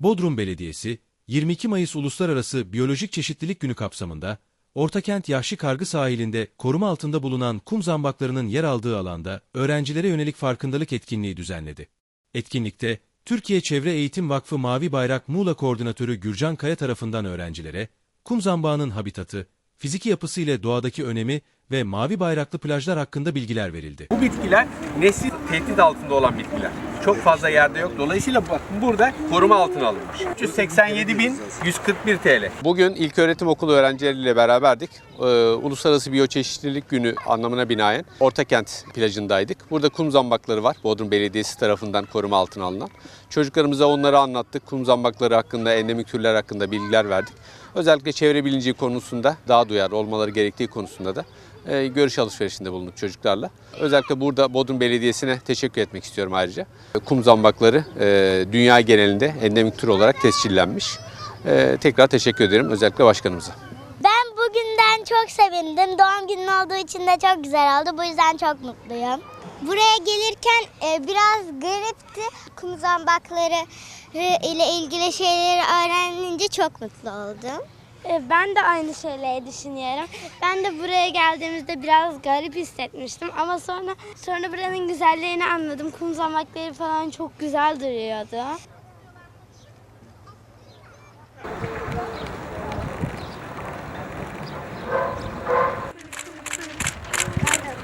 Bodrum Belediyesi, 22 Mayıs Uluslararası Biyolojik Çeşitlilik Günü kapsamında, Ortakent Yahşi Kargı sahilinde koruma altında bulunan kum zambaklarının yer aldığı alanda öğrencilere yönelik farkındalık etkinliği düzenledi. Etkinlikte, Türkiye Çevre Eğitim Vakfı Mavi Bayrak Muğla Koordinatörü Gürcan Kaya tarafından öğrencilere, kum zambağının habitatı, fiziki yapısı ile doğadaki önemi ve mavi bayraklı plajlar hakkında bilgiler verildi. Bu bitkiler nesil tehdit altında olan bitkiler. Çok fazla yerde yok. Dolayısıyla burada koruma altına alınmış. 387.141 TL. Bugün İlköğretim Okulu öğrencileriyle beraberdik. Ee, Uluslararası Biyoçeşitlilik Günü anlamına binaen Ortakent plajındaydık. Burada kum zambakları var. Bodrum Belediyesi tarafından koruma altına alınan. Çocuklarımıza onları anlattık. Kum zambakları hakkında, endemik türler hakkında bilgiler verdik. Özellikle çevre bilinci konusunda daha duyarlı olmaları gerektiği konusunda da görüş alışverişinde bulunduk çocuklarla. Özellikle burada Bodrum Belediyesi'ne teşekkür etmek istiyorum ayrıca. Kum zambakları e, dünya genelinde endemik tür olarak tescillenmiş. E, tekrar teşekkür ederim özellikle başkanımıza. Ben bugünden çok sevindim. Doğum günün olduğu için de çok güzel oldu. Bu yüzden çok mutluyum. Buraya gelirken e, biraz garipti. Kum zambakları e, ile ilgili şeyleri öğrenince çok mutlu oldum. E, Ben de aynı şeyleri düşünüyorum. Ben de buraya geldiğimizde biraz garip hissetmiştim ama sonra sonra buranın güzelliğini anladım. Kum zamakları falan çok güzel duruyordu.